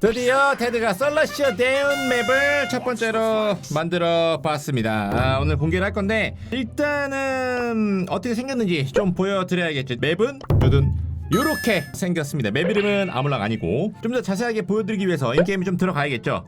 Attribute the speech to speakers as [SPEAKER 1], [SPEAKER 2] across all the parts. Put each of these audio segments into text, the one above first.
[SPEAKER 1] 드디어 테드가 썰러시어 대운 맵을 첫 번째로 만들어 봤습니다. 아, 오늘 공개를 할 건데 일단은 어떻게 생겼는지 좀 보여드려야겠죠. 맵은 두둔 요렇게 생겼습니다. 맵 이름은 아무랑 아니고 좀 더 자세하게 보여드리기 위해서 인게임이 좀 들어가야겠죠.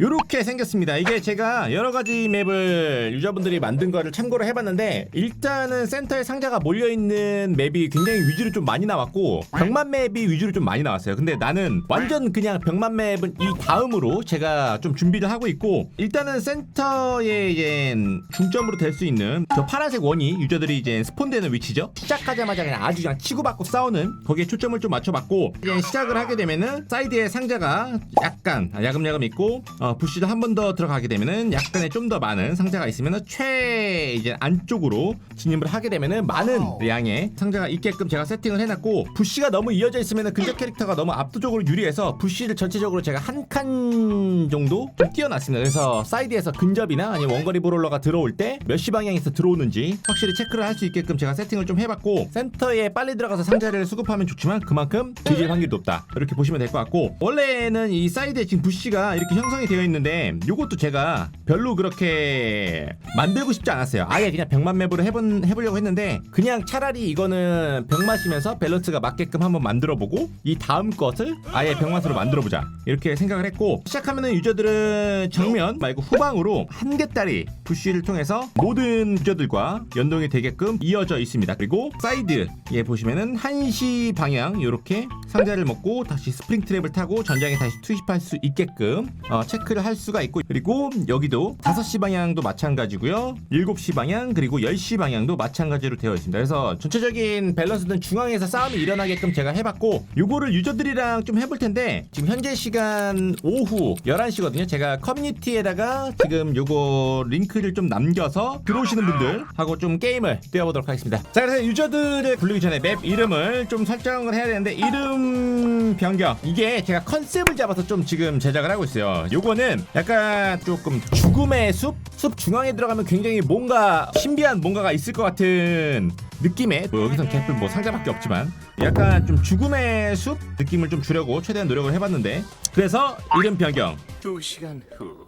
[SPEAKER 1] 요렇게 생겼습니다. 이게 제가 여러 가지 맵을 유저분들이 만든 거를 참고를 해봤는데 일단은 센터에 상자가 몰려 있는 맵이 굉장히 위주로 좀 많이 나왔고 병만 맵이 위주로 좀 많이 나왔어요. 근데 나는 완전 그냥 병만 맵은 이 다음으로 제가 좀 준비를 하고 있고 일단은 센터에 이제 중점으로 될 수 있는 저 파란색 원이 유저들이 이제 스폰되는 위치죠. 시작하자마자 그냥 아주 그냥 치고받고 싸우는 거기에 초점을 좀 맞춰봤고 이제 시작을 하게 되면은 사이드에 상자가 약간 야금야금 있고 어, 부시도 한 번 더 들어가게 되면은 약간의 좀 더 많은 상자가 있으면은 최 이제 안쪽으로 진입을 하게 되면은 많은 양의 상자가 있게끔 제가 세팅을 해놨고 부시가 너무 이어져 있으면은 근접 캐릭터가 너무 압도적으로 유리해서 부시를 전체적으로 제가 한 칸 정도 좀 띄워놨습니다. 그래서 사이드에서 근접이나 아니면 원거리 브롤러가 들어올 때 몇 시 방향에서 들어오는지 확실히 체크를 할 수 있게끔 제가 세팅을 좀 해봤고 센터에 빨리 들어가서 상자를 수급하면 좋지만 그만큼 뒤질 확률이 높다. 이렇게 보시면 될 것 같고 원래는 이 사이드에 지금 부시가 이렇게 형성이 되어 있는데 요것도 제가 별로 그렇게 만들고 싶지 않았어요. 아예 그냥 병만 맵으로 해본, 해보려고 했는데 그냥 차라리 이거는 병 마시면서 밸런스가 맞게끔 한번 만들어보고 이 다음 것을 아예 병맛으로 만들어보자. 이렇게 생각을 했고 시작하면은 유저들은 정면 말고 후방으로 한 개짜리 부시를 통해서 모든 유저들과 연동이 되게끔 이어져 있습니다. 그리고 사이드에 보시면은 한시 방향 이렇게 상자를 먹고 다시 스프링 트랩을 타고 전장에 다시 투입할 수 있게끔 어, 체크 를 할 수가 있고 그리고 여기도 5시 방향도 마찬가지고요. 7시 방향 그리고 10시 방향도 마찬가지로 되어 있습니다. 그래서 전체적인 밸런스는 중앙에서 싸움이 일어나게끔 제가 해봤고 요거를 유저들이랑 좀 해볼 텐데 지금 현재 시간 오후 11시거든요. 제가 커뮤니티에다가 지금 요거 링크를 좀 남겨서 들어오시는 분들 하고 좀 게임을 뛰어보도록 하겠습니다. 자 그래서 유저들을 부르기 전에 맵 이름을 좀 설정을 해야 되는데 이름 변경. 이게 제가 컨셉을 잡아서 좀 지금 제작을 하고 있어요. 요거 는 약간 조금 죽음의 숲? 숲 중앙에 들어가면 굉장히 뭔가 신비한 뭔가가 있을 것 같은 느낌의 뭐 여기선 개뿔 뭐 상자밖에 없지만 약간 좀 죽음의 숲 느낌을 좀 주려고 최대한 노력을 해봤는데 그래서 이름 변경
[SPEAKER 2] 두 시간 후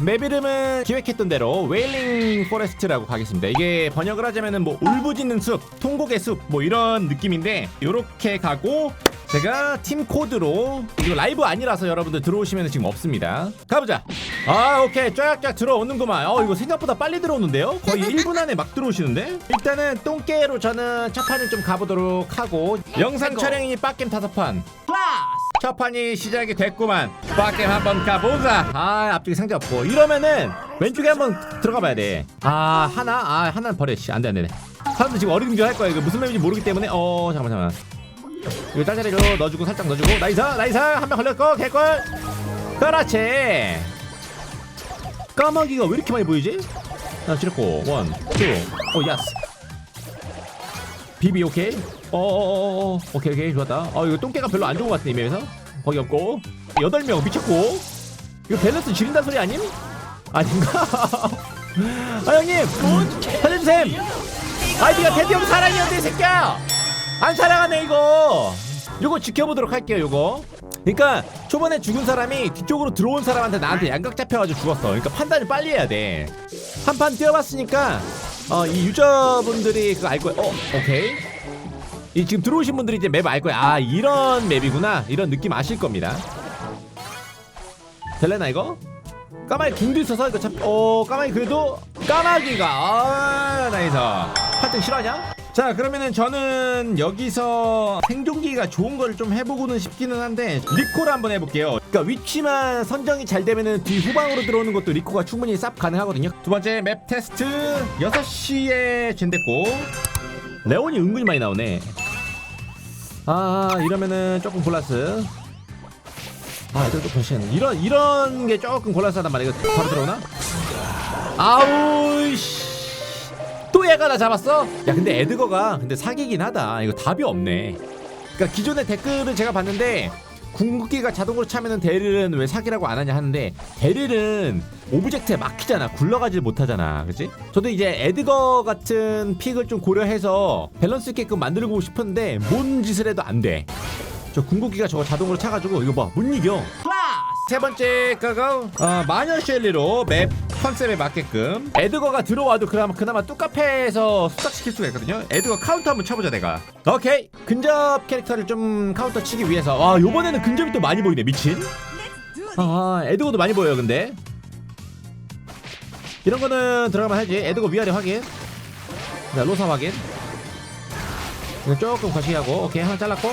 [SPEAKER 1] 맵 이름은 기획했던 대로 웨일링 포레스트라고 가겠습니다. 이게 번역을 하자면은 뭐 울부짖는 숲, 통곡의 숲 뭐 이런 느낌인데 요렇게 가고 제가 팀 코드로 이거 라이브 아니라서 여러분들 들어오시면 지금 없습니다. 가보자. 아 오케이. 쫙쫙 들어오는구만. 어 이거 생각보다 빨리 들어오는데요? 거의 1분 안에 막 들어오시는데? 일단은 똥개로 저는 첫 판을 좀 가보도록 하고 영상 촬영이 빡겜 다섯 판. 첫 판이 시작이 됐구만. 빡겜 한번 가보자. 아 앞쪽에 상자 없고. 이러면은 왼쪽에 한번 들어가 봐야 돼아 하나? 아 하나는 버려 씨 안돼 안돼. 사람들 지금 어리둥절 할 거야. 이거 무슨 맵인지 모르기 때문에. 어 잠깐만 잠깐만 이거 짤짤이로 넣어주고 살짝 넣어주고. 나이스 나이스. 한 명 걸렸고 개꿀. 그렇지. 까마귀가 왜 이렇게 많이 보이지? 하나 찌렸고. 원 투 오 야스. 비비 오케이. 어어어어 오케이 오케이. 좋았다. 아 이거 똥개가 별로 안 좋은 것 같은데 이 맵에서? 거기 없고. 여덟 명 미쳤고. 이거 밸런스 지른다 소리 아님? 아닌가? 아 형님. 살려주셈. 아이디가 테디 형 사랑이었는데 이 새끼야 안 사랑하네 이거 요거 지켜보도록 할게요 요거 그러니까 초반에 죽은 사람이 뒤쪽으로 들어온 사람한테 나한테 양각 잡혀가지고 죽었어 그러니까 판단을 빨리 해야 돼 한 판 뛰어봤으니까 어, 이 유저분들이 그거 알 거예요. 어, 오케이. 이 지금 들어오신 분들이 이제 맵 알 거야. 아, 이런 맵이구나. 이런 느낌 아실 겁니다. 될래나 이거? 까마귀 궁도 있어서 이거 참, 어, 까마귀 그래도 까마귀가 아, 나이스. 8등 싫어하냐? 자 그러면은 저는 여기서 생존기가 좋은 걸좀 해보고는 싶기는 한데 리코를 한번 해볼게요. 그러니까 위치만 선정이 잘 되면은 뒤 후방으로 들어오는 것도 리코가 충분히 쌉 가능하거든요. 두 번째 맵 테스트 6시에 젠됐고 레온이 은근히 많이 나오네. 아 이러면은 조금 골라스. 아또 변신 이런 이런 게 조금 골라스 하단 말이야 이거 바로 들어오나? 아우 씨. 또 얘가 나 잡았어? 야 근데 에드거가 근데 사기긴 하다. 이거 답이 없네. 그러니까 기존의 댓글을 제가 봤는데 궁극기가 자동으로 차면은 데릴은 왜 사기라고 안 하냐 하는데 데릴은 오브젝트에 막히잖아. 굴러가질 못하잖아. 그치? 저도 이제 에드거 같은 픽을 좀 고려해서 밸런스 있게끔 만들고 싶은데 뭔 짓을 해도 안돼저 궁극기가 저거 자동으로 차가지고 이거 봐 못 이겨. 세 번째 거가 어, 마녀 셸리로 맵 컨셉에 맞게끔 에드거가 들어와도 그나마 그나마 뚜카페에서 수락시킬 수가 있거든요. 에드거 카운터 한번 쳐보자 내가. 오케이 근접 캐릭터를 좀 카운터 치기 위해서 아 요번에는 근접이 또 많이 보이네 미친. 아 에드거도 많이 보여요 근데 이런 거는 들어가면 하지. 에드거 위아래 확인. 자 로사 확인. 조금 거시기 하고 오케이 하나 잘랐고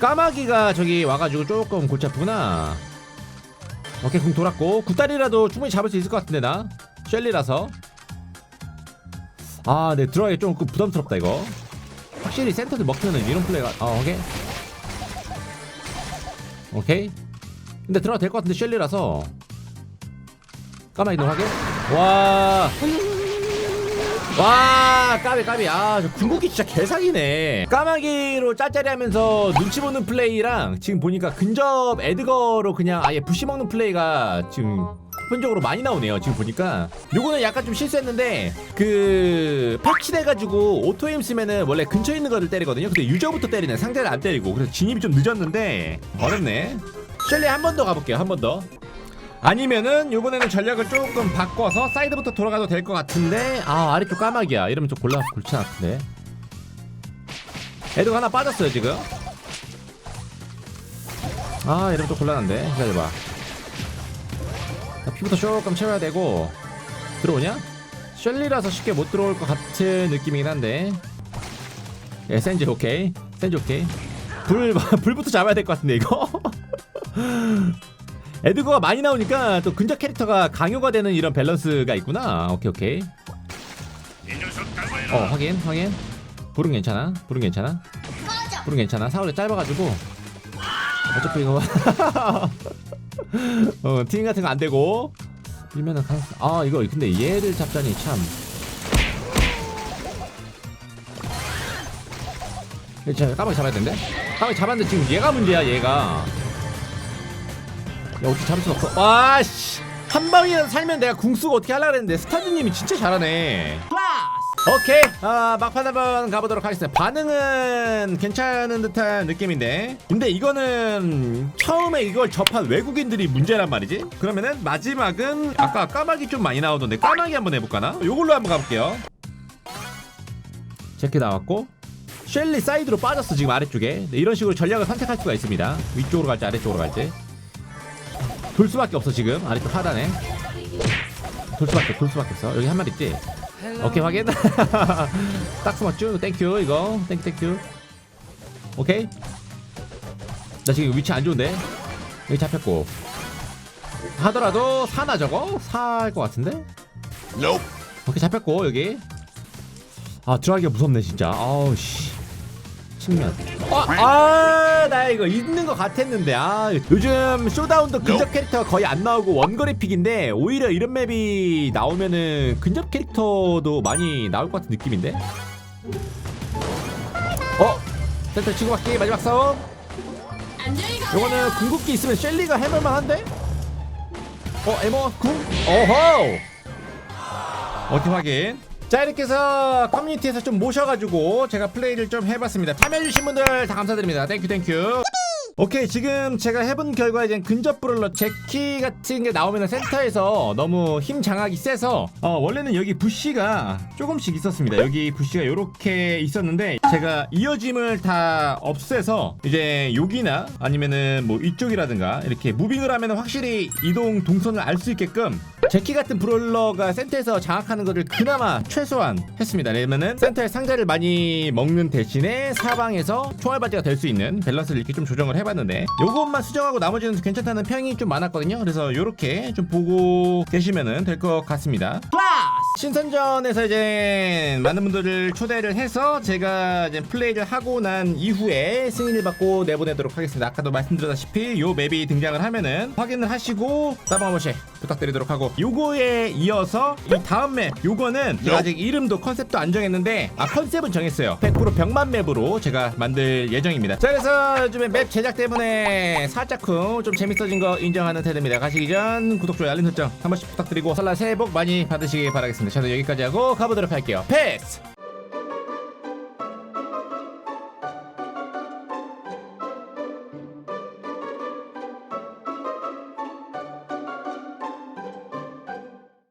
[SPEAKER 1] 까마귀가 저기 와가지고 조금 골치 아프구나 오케이 궁 돌았고. 굿다리라도 충분히 잡을 수 있을 것 같은데 나. 셸리라서. 아네 들어가기 좀 부담스럽다 이거. 확실히 센터들 먹히면은 이런 플레이가 어 오케이. 오케이. 근데 들어가도 될것 같은데 셸리라서. 까마귀 너 확인. 와 와 까비 까비. 아저 궁극기 진짜 개사기네. 까마귀로 짤짤이 하면서 눈치 보는 플레이랑 지금 보니까 근접 에드거로 그냥 아예 부시 먹는 플레이가 지금 보편적으로 많이 나오네요 지금 보니까. 요거는 약간 좀 실수했는데 그 패치돼가지고 오토임 쓰면은 원래 근처에 있는 거를 때리거든요. 근데 유저부터 때리네. 상대를 안 때리고. 그래서 진입이 좀 늦었는데 어렵네. 셸리 한 번 더 가볼게요 한 번더 아니면은 요번에는 전략을 조금 바꿔서 사이드부터 돌아가도 될 것 같은데. 아 아래쪽 까마귀야. 이러면 좀 골라 골치 아픈데. 애들 하나 빠졌어요 지금. 아 이러면 좀 곤란한데. 기다려봐. 자, 피부터 조금 채워야 되고. 들어오냐? 셸리라서 쉽게 못 들어올 것 같은 느낌이긴 한데. 예 센지 오케이. 센지 오케이. 불 불부터 잡아야 될 것 같은데 이거 에드거가 많이 나오니까 또 근접 캐릭터가 강요가 되는 이런 밸런스가 있구나. 오케이 오케이. 어 확인 확인. 불은 괜찮아. 불은 괜찮아. 불은 괜찮아. 사거리 짧아가지고 어차피 이거 어팀 같은 거 안 되고 이면은 가... 아 이거 근데 얘를 잡자니 참. 자 까마귀 잡아야 된대. 까마귀 잡았는데 지금 얘가 문제야 얘가. 야 어떻게 잡을 수 없어. 와씨. 한 방이라도 살면 내가 궁 쓰고 어떻게 하려고 했는데 스타즈님이 진짜 잘하네. 오케이. 아 막판 한번 가보도록 하겠습니다. 반응은 괜찮은 듯한 느낌인데. 근데 이거는 처음에 이걸 접한 외국인들이 문제란 말이지. 그러면은 마지막은 아까 까마귀 좀 많이 나오던데 까마귀 한번 해볼까나? 요걸로 한번 가볼게요. 제키 나왔고 셸리 사이드로 빠졌어 지금 아래쪽에. 네, 이런 식으로 전략을 선택할 수가 있습니다. 위쪽으로 갈지 아래쪽으로 갈지 돌 수밖에 없어 지금. 아래쪽 하단에. 돌 수밖에 돌 수밖에 없어. 여기 한 마리 있지? 오케이 확인. 딱 숨었죠? 땡큐 이거. 땡큐 땡큐 오케이. 나 지금 위치 안 좋은데? 여기 잡혔고. 하더라도 사나 저거? 살것 같은데? 오케이 잡혔고 여기. 아 들어가기가 무섭네 진짜. 아우 씨. 측면 아, 나 이거 있는 것 같았는데 아 요즘 쇼다운도 근접 캐릭터가 거의 안 나오고 원거리 픽인데 오히려 이런 맵이 나오면은 근접 캐릭터도 많이 나올 것 같은 느낌인데? 어? 센터 치고 갈게 마지막 싸움? 요거는 궁극기 있으면 셸리가 해볼만 한데? 어 에모 궁? 어허! 어떻게 확인 자 이렇게 해서 커뮤니티에서 좀 모셔가지고 제가 플레이를 좀 해봤습니다. 참여해주신 분들 다 감사드립니다. 땡큐 땡큐 오케이 지금 제가 해본 결과 이제 근접 브롤러 제키 같은 게 나오면 센터에서 너무 힘 장악이 세서 어, 원래는 여기 부시가 조금씩 있었습니다. 여기 부시가 이렇게 있었는데 제가 이어짐을 다 없애서 이제 여기나 아니면은 뭐 이쪽이라든가 이렇게 무빙을 하면 확실히 이동 동선을 알 수 있게끔 제키 같은 브롤러가 센터에서 장악하는 것을 그나마 최소한 했습니다. 그러면은 센터에 상자를 많이 먹는 대신에 사방에서 총알바지가 될 수 있는 밸런스를 이렇게 좀 조정을 해봤는데 요것만 수정하고 나머지는 괜찮다는 평이 좀 많았거든요. 그래서 요렇게 좀 보고 계시면은 될 것 같습니다. 신선전에서 이제 많은 분들을 초대를 해서 제가 이제 플레이를 하고 난 이후에 승인을 받고 내보내도록 하겠습니다. 아까도 말씀드렸다시피 요 맵이 등장을 하면은 확인을 하시고 따봉 한 번씩 부탁드리도록 하고 요거에 이어서 이 다음 맵 요거는 제가 아직 이름도 컨셉도 안 정했는데 아 컨셉은 정했어요. 100% 병만 맵으로 제가 만들 예정입니다. 자 그래서 요즘에 맵 제작 때문에 살짝쿵 좀 재밌어진 거 인정하는 태도입니다. 가시기 전 구독 좋아요 알림 설정 한 번씩 부탁드리고 설날 새해 복 많이 받으시길 바라겠습니다. 저는 여기까지 하고 가보도록 할게요. 패스